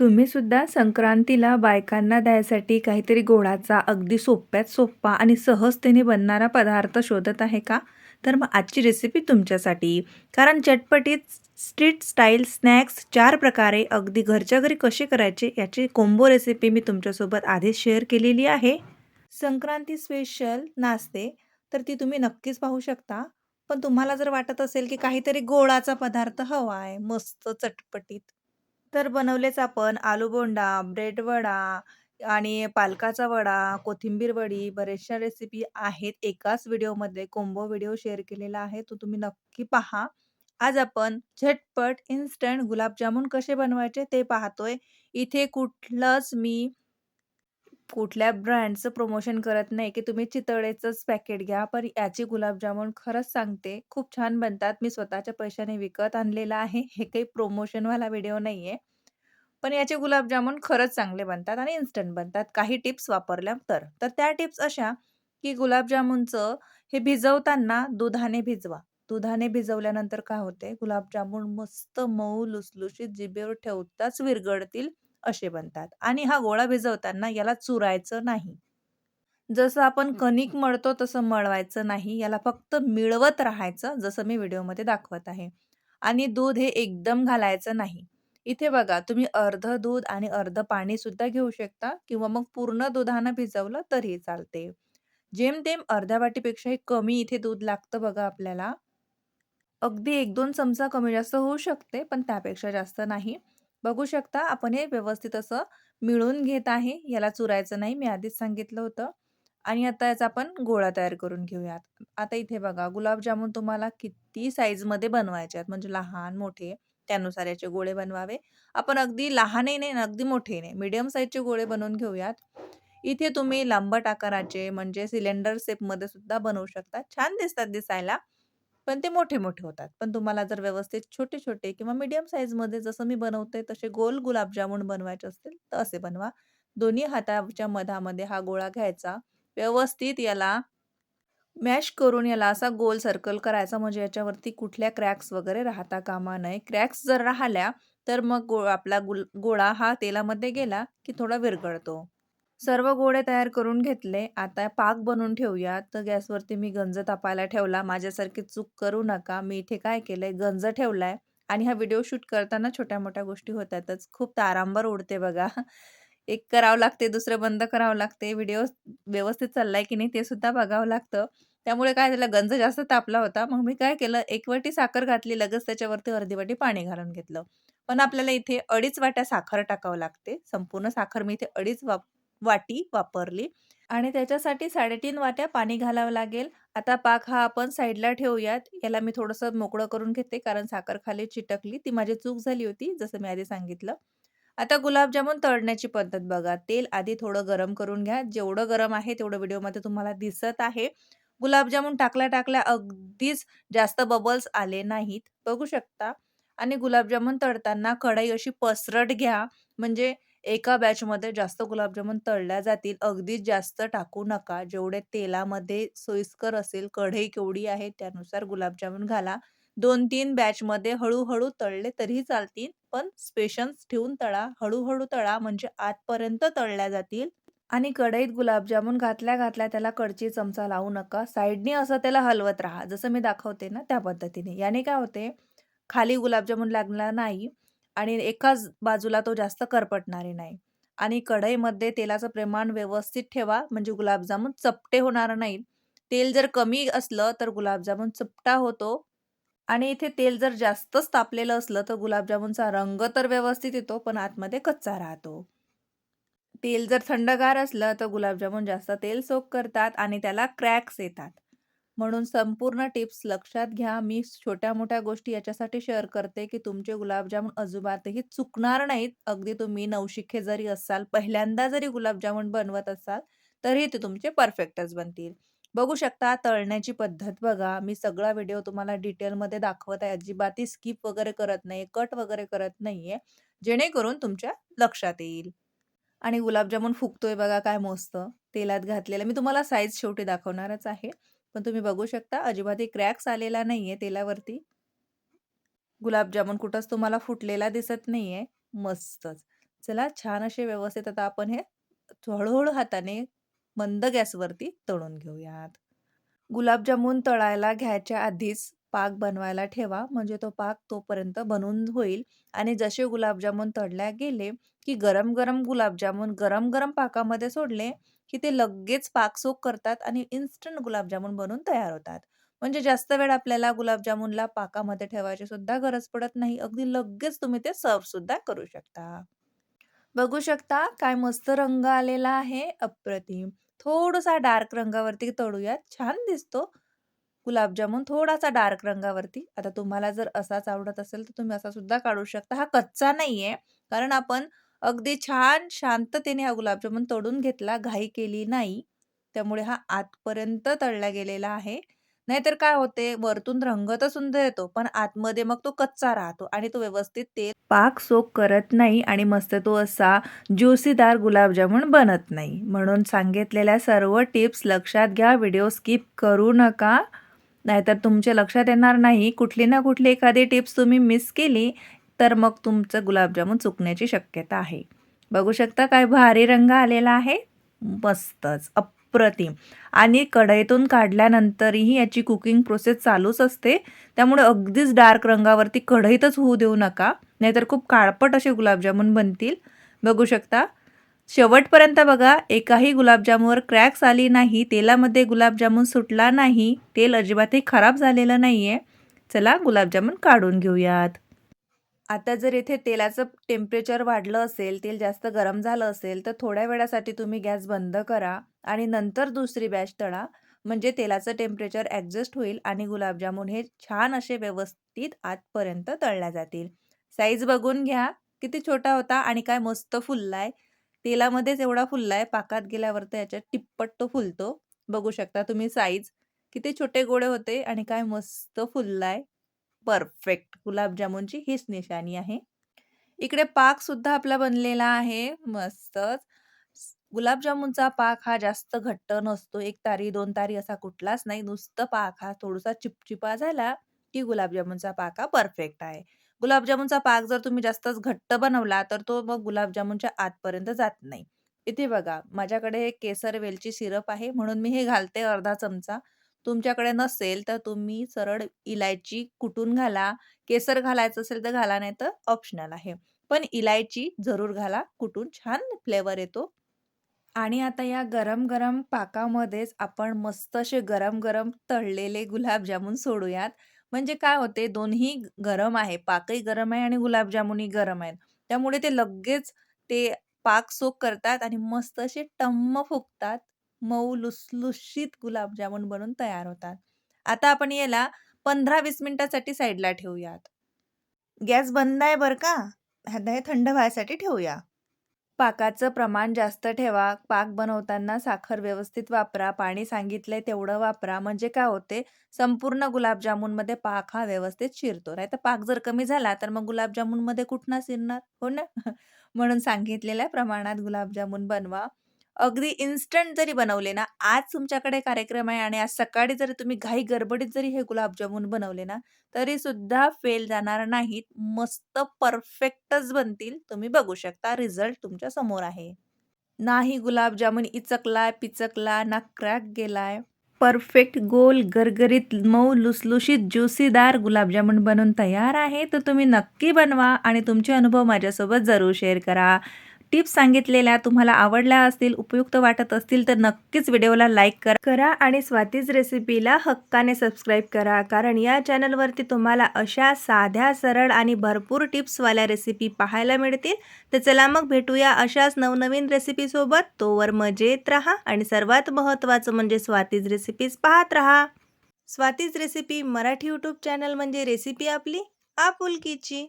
तुम्ही सुद्धा संक्रांतीला बायकांना द्यायसाठी काहीतरी गोडाचा अगदी सोप्यात सोप्पा आणि सहजतेने बनणारा पदार्थ शोधत आहे का? तर मग आजची रेसिपी तुमच्यासाठी. कारण चटपटीत स्ट्रीट स्टाईल स्नॅक्स चार प्रकारे अगदी घरच्या घरी कसे करायचे याची कोंबो रेसिपी मी तुमच्यासोबत आधीच शेअर केलेली आहे. संक्रांती स्पेशल नाचते तर ती तुम्ही नक्कीच पाहू शकता. पण तुम्हाला जर वाटत असेल की काहीतरी गोडाचा पदार्थ हवा आहे मस्त चटपटीत. तर बनवलेच आपण आलू बोंडा, ब्रेड वडा आणि पालकाचा वडा, कोथिंबीर वडी बऱ्याचशा रेसिपी आहेत. एकाच व्हिडिओमध्ये कोम्बो व्हिडिओ शेअर केलेला आहे. तो तुम्ही नक्की पहा. आज आपण झटपट इन्स्टंट गुलाबजामुन कसे बनवायचे ते पाहतोय. इथे कुठलंच मी कुठल्या ब्रँडचं प्रमोशन करत नाही, की तुम्ही चितळेचंच पॅकेट घ्या. पण याचे गुलाबजामुन खरंच सांगते, खूप छान बनतात. मी स्वतःच्या पैशाने विकत आणलेलं आहे. हे काही प्रमोशनवाला व्हिडिओ नाहीये. पण याचे गुलाबजामुन खरंच चांगले बनतात आणि इन्स्टंट बनतात. काही टिप्स वापरल्या तर. तर त्या टिप्स अशा, की गुलाबजामुनचं हे भिजवताना दुधाने भिजवा. दुधाने भिजवल्यानंतर काय होते, गुलाबजामुन मस्त मऊ लुसलुशीत जिभेवर ठेवताच विरघळतील असे बनतात. आणि हा गोळा भिजवताना याला चुरायचं नाही. जसं आपण कणिक मळतो तसं मळवायचं नाही. याला फक्त मिळवत राहायचं, जसं मी व्हिडिओमध्ये दाखवत आहे. आणि दूध हे एकदम घालायचं नाही. इथे बघा तुम्ही अर्धं दूध आणि अर्धं पाणीसुद्धा घेऊ शकता किंवा मग पूर्ण दुधानं भिजवलं तरीही चालते. जेमतेम अर्ध्या वाटीपेक्षाही कमी इथे दूध लागतं बघा आपल्याला. अगदी 1-2 चमचा कमी जास्त होऊ शकते, पण त्यापेक्षा जास्त नाही. बघू शकता आपण हे व्यवस्थित असं मिळून घेत आहे. याला चुरायचं नाही, मी आधीच सांगितलं होतं. आणि आता याचा आपण गोळा तयार करून घेऊयात. आता इथे बघा गुलाबजामुन तुम्हाला किती साईजमध्ये बनवायचे आहेत, म्हणजे लहान, मोठे त्यानुसार याचे गोळे बनवावे. आपण अगदी लहानही नाही आणि अगदी मोठे नाही, मीडियम साईजचे गोळे बनवून घेऊयात. इथे तुम्ही लांबट आकाराचे म्हणजे सिलेंडर शेपमध्ये सुद्धा बनवू शकता. छान दिसतात दिसायला, पण ते मोठे-मोठे होतात. पण तुम्हाला जर व्यवस्थित छोटे-छोटे किंवा मीडियम साईजमध्ये जसं मी बनवते तसे गोल गुलाबजामुन बनवायचे असतील, तर असे बनवा. दोन्ही हाताच्या मधामध्ये हा गोळा घ्यायचा. व्यवस्थित याला मॅश करून याला असा गोल सर्कल करायचा, म्हणजे याच्यावरती कुठल्या क्रॅक्स वगैरे राहता कामा नये. क्रॅक्स जर राहिल्या, तर मग गो आपला गुल गोळा हा तेलामध्ये गेला, की थोडा विरघळतो. सर्व गोळे तयार करून घेतले. आता पाक बनवून ठेवूया. तर गॅसवरती मी गंज तापायला ठेवला. माझ्यासारखी चूक करू नका. मी इथे काय केलंय, गंज ठेवलाय आणि हा व्हिडिओ शूट करताना छोट्या-मोठ्या गोष्टी होतातच. खूप तारांबर उडते बघा. एक करावं लागते, दुसरं बंद करावं लागते. व्हिडिओ व्यवस्थित चाललाय की नाही ते सुद्धा बघावं लागतं. त्यामुळे काय झालं, गंज जास्त तापला होता. मग मी काय केलं, एक वाटी साखर घातली, लगेच त्याच्यावरती अर्धी वाटी पाणी घालून घेतलं. पण आपल्याला इथे 2.5 वाट्या साखर टाकावं लागते. संपूर्ण साखर मी इथे 2.5 वाप वाटी वापरली आणि त्याच्यासाठी 3.5 वाट्या पाणी घालावं लागेल. आता पाक हा आपण साईडला ठेवूयात. याला मी थोडंसं मोकळं करून घेते, कारण साखर खाली चिटकली. ती माझी चूक झाली होती, जसं मी आधी सांगितलं. आता गुलाबजामुन तळण्याची पद्धत बघा. तेल आधी थोडं गरम करून घ्या. जेवढं गरम आहे तेवढं व्हिडिओमध्ये तुम्हाला दिसत आहे. गुलाबजामुन टाकल्या-टाकल्या अगदीच जास्त बबल्स आले नाहीत, बघू शकता. आणि गुलाबजामुन तळताना कढई अशी पसरट घ्या, म्हणजे एका बॅचमध्ये जास्त गुलाबजामुन तळल्या जातील. अगदीच जास्त टाकू नका. जेवढे तेलामध्ये सोयीस्कर असेल, कढई केवढी आहे त्यानुसार गुलाबजामुन घाला. 2-3 बॅचमध्ये हळूहळू तळले तरीही चालतील, पण स्पेशन्स ठेवून तळा. हळूहळू तळा, म्हणजे आतपर्यंत तळल्या जातील. आणि कढईत गुलाबजामुन घातल्या-घातल्या त्याला कडची चमचा लावू नका. साईडनी असं त्याला हलवत राहा, जसं मी दाखवते ना त्या पद्धतीने. याने काय होते, खाली गुलाबजामुन लागणार नाही आणि एकाच बाजूला तो जास्त करपटणारे नाही. आणि कढईमध्ये तेलाचं प्रमाण व्यवस्थित ठेवा, म्हणजे गुलाबजामुन चपटे होणार नाहीत. तेल जर कमी असलं, तर गुलाबजामुन चपटा होतो आणि इथे तेल जर जास्तच तापलेलं असलं, तर गुलाबजामुनचा रंग तर व्यवस्थित येतो, पण आतमध्ये कच्चा राहतो. तेल जर थंडगार असलं, तर गुलाबजामुन जास्त तेल सोक करतात आणि त्याला क्रॅक्स येतात. म्हणून संपूर्ण टिप्स लक्षात घ्या. मी छोट्या-मोठ्या गोष्टी याच्यासाठी शेअर करते, की तुमचे गुलाबजामुन अजिबातही चुकणार नाहीत. अगदी तुम्ही नवशिखे जरी असाल, पहिल्यांदा जरी गुलाबजामुन बनवत असाल, तरीही ते तुमचे परफेक्टच बनतील. बघू शकता तळण्याची पद्धत बघा. मी सगळा व्हिडिओ तुम्हाला डिटेलमध्ये दाखवत आहे. अजिबातही स्किप वगैरे करत नाही, कट वगैरे करत नाहीये, जेणेकरून तुमच्या लक्षात येईल. आणि गुलाबजामुन फुगतोय बघा काय मस्त तेलात घातलेलं मी तुम्हाला साईज शेवटी दाखवणारच आहे. पण तुम्ही बघू शकता अजिबातही क्रॅक्स आलेला नाहीये तेलावरती. गुलाबजामुन कुठंच तुम्हाला फुटलेला दिसत नाहीये. मस्तच. चला छान असे व्यवस्थित आता आपण हे हळूहळू हाताने मंद गॅसवरती तळून घेऊयात. गुलाबजामुन तळायला घ्यायच्या आधीच पाक बनवायला ठेवा, म्हणजे तो पाक तोपर्यंत बनून होईल आणि जसे गुलाबजामुन तळल्या गेले, की गरम-गरम गुलाबजामुन गरम-गरम पाकामध्ये सोडले, की ते लगेच पाकसोक करतात आणि इन्स्टंट गुलाबजामुन बनून तयार होतात. म्हणजे जास्त वेळ आपल्याला गुलाबजामुनला पाकामध्ये ठेवायची सुद्धा गरज पडत नाही. अगदी लगेच तुम्ही ते सर्व्ह सुद्धा करू शकता. बघू शकता काय मस्त रंग आलेला आहे. अप्रतिम. थोडासा डार्क रंगावरती तळूयात. छान दिसतो गुलाबजामुन थोडासा डार्क रंगावरती. आता तुम्हाला जर असाच आवडत असेल, तर तुम्ही असा सुद्धा काढू शकता. हा कच्चा नाहीये, कारण आपण अगदी छान शांततेने हा गुलाबजामुन तळून घेतला, घाई केली नाही. त्यामुळे हा आतपर्यंत तळला गेलेला आहे. नाहीतर काय होते, वरतून रंग तर सुंदर येतो, पण आतमध्ये मग तो कच्चा राहतो आणि तो व्यवस्थित तेल पाक सोक करत नाही आणि मस्त तो असा ज्युसीदार गुलाबजामुन बनत नाही. म्हणून सांगितलेल्या सर्व टिप्स लक्षात घ्या. व्हिडिओ स्किप करू नका. नाहीतर तुमच्या लक्षात येणार नाही. कुठली ना कुठली एखादी टिप्स तुम्ही मिस केली, तर मग तुमचं गुलाबजामुन चुकण्याची शक्यता आहे. बघू शकता काय भारी रंग आलेला आहे. मस्तच अप्रतिम आणि कढईतून काढल्यानंतरही याची कुकिंग प्रोसेस चालूच असते. त्यामुळे अगदीच डार्क रंगावरती कढईतच होऊ देऊ नका. नाहीतर खूप काळपट असे गुलाबजामुन बनतील. बघू शकता. शेवटपर्यंत बघा. एकाही गुलाबजामूनवर क्रॅक्स आली नाही. तेलामध्ये गुलाबजामून सुटला नाही. तेल अजिबातही खराब झालेलं नाही आहे चला गुलाबजामून काढून घेऊयात. आता जर इथे तेलाचं टेम्परेचर वाढलं असेल, तेल जास्त गरम झालं असेल, तर थोड्या वेळासाठी तुम्ही गॅस बंद करा आणि नंतर दुसरी बॅच तळा. म्हणजे तेलाचं टेम्परेचर ॲडजस्ट होईल आणि गुलाबजामुन हे छान असे व्यवस्थित आतपर्यंत तळल्या जातील. साईज बघून घ्या. किती छोटा होता आणि काय मस्त फुललाय. तेलामध्येच एवढा फुललाय. पाकात गेल्यावर तर याच्यात टिप्पट तो फुलतो. बघू शकता तुम्ही साईज. किती छोटे गोळे होते आणि काय मस्त फुललाय. परफेक्ट. गुलाबजामुनची हीच निशाणी आहे. इकडे पाक सुद्धा आपला बनलेला आहे. मस्तच. गुलाबजामुनचा पाक हा जास्त घट्ट नसतो. एक तारी, दोन तारी असा कुठलाच नाही. नुसतं पाक हा थोडासा चिपचिपा झाला, की गुलाबजामुनचा पाक हा परफेक्ट आहे. गुलाबजामुनचा पाक जर तुम्ही जास्तच घट्ट बनवला, तर तो मग गुलाबजामुनच्या आतपर्यंत जात नाही. इथे बघा, माझ्याकडे हे केसर वेलची सिरप आहे, म्हणून मी हे घालते अर्धा चमचा. तुमच्याकडे नसेल, तर तुम्ही सरळ इलायची कुटून घाला. केसर घालायचं असेल तर घाला, नाही तर ऑप्शनल आहे. पण इलायची जरूर घाला. कुटून छान फ्लेवर येतो. आणि आता या गरम-गरम पाकामध्येच आपण मस्त असे गरम-गरम तळलेले गुलाबजामुन सोडूयात. म्हणजे काय होते, दोन्ही गरम आहे. पाकही गरम आहे आणि गुलाबजामुनही गरम आहेत. त्यामुळे ते लगेच ते पाक सोक करतात आणि मस्त असे टम्म फुगतात. मऊ लुसलुशीत गुलाबजामुन बनून तयार होतात. आता आपण याला 15-20 मिनिटासाठी साईडला ठेवूयात. गॅस बंद आहे बरं का. आता हे थंड व्हायसाठी ठेवूया. पाकाचं प्रमाण जास्त ठेवा. पाक बनवताना साखर व्यवस्थित वापरा. पाणी सांगितलंय तेवढं वापरा. म्हणजे काय होते, संपूर्ण गुलाबजामुनमध्ये पाक हा व्यवस्थित शिरतो. नाहीतर पाक जर कमी झाला, तर मग गुलाबजामुनमध्ये कुठनं शिरणार, हो ना? म्हणून सांगितलेल्या प्रमाणात गुलाबजामुन बनवा. अगदी इन्स्टंट जरी बनवले ना, आज तुमच्याकडे कार्यक्रम आहे आणि आज सकाळी जरी तुम्ही घाई गडबडीत जरी हे गुलाबजामुन बनवले ना, तरी सुद्धा फेल जाणार नाहीत. मस्त परफेक्टच बनतील. तुम्ही बघू शकता रिझल्ट तुमच्यासमोर आहे. नाही गुलाबजामुन इचकलाय, पिचकला, ना क्रॅक गेलाय. परफेक्ट गोल, गरगरीत, मऊ, लुसलुशीत, ज्युसीदार गुलाबजामुन बनून तयार आहे. तर तुम्ही नक्की बनवा आणि तुमचे अनुभव माझ्यासोबत जरूर शेअर करा. टिप्स सांगितलेल्या तुम्हाला आवडल्या असतील, उपयुक्त वाटत असतील, तर नक्कीच व्हिडिओला लाईक करा करा आणि स्वातीज रेसिपीला हक्काने सबस्क्राईब करा. कारण या चॅनलवरती तुम्हाला अशा साध्या, सरळ आणि भरपूर टिप्सवाल्या रेसिपी पाहायला मिळतील. तर चला मग भेटूया अशाच नवनवीन रेसिपीसोबत. तोवर मजेत राहा आणि सर्वात महत्त्वाचं म्हणजे स्वातीज रेसिपीज पाहत राहा. Swati's recipe Marathi YouTube channel म्हणजे रेसिपी आपली आपुलकीची.